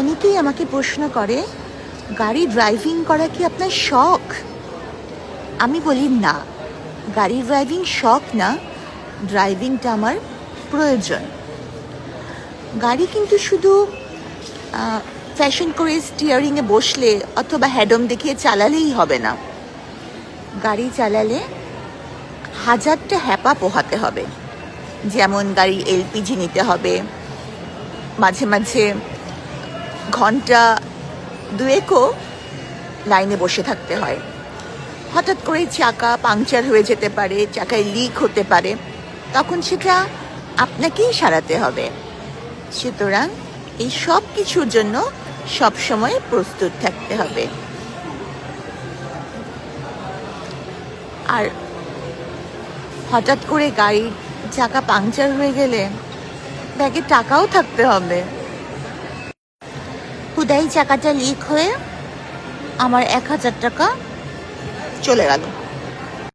অনেকেই আমাকে প্রশ্ন করে, গাড়ি ড্রাইভিং করা কি আপনার শখ? আমি বলি, না, গাড়ি ড্রাইভিং শখ না ড্রাইভিংটা আমার প্রয়োজন। গাড়ি কিন্তু শুধু ফ্যাশন করে স্টিয়ারিংয়ে বসলে অথবা হ্যাডম দেখিয়ে চালালেই হবে না। গাড়ি চালালে হাজারটা হ্যাপা পোহাতে হবে। যেমন গাড়ি এলপিজি নিতে হবে, মাঝে মাঝে ঘণ্টা দুয়েকও লাইনে বসে থাকতে হয়। হঠাৎ করে চাকা পাংচার হয়ে যেতে পারে, চাকায় লিক হতে পারে। তখন সেটা আপনাকেই সারাতে হবে। সুতরাং এই সব কিছুর জন্য সবসময় প্রস্তুত থাকতে হবে। আর হঠাৎ করে গাড়ির চাকা পাংচার হয়ে গেলে ব্যাগে টাকাও থাকতে হবে। হুদাই চাকাটা লিক হয়ে আমার এক হাজার টাকা চলে গেল।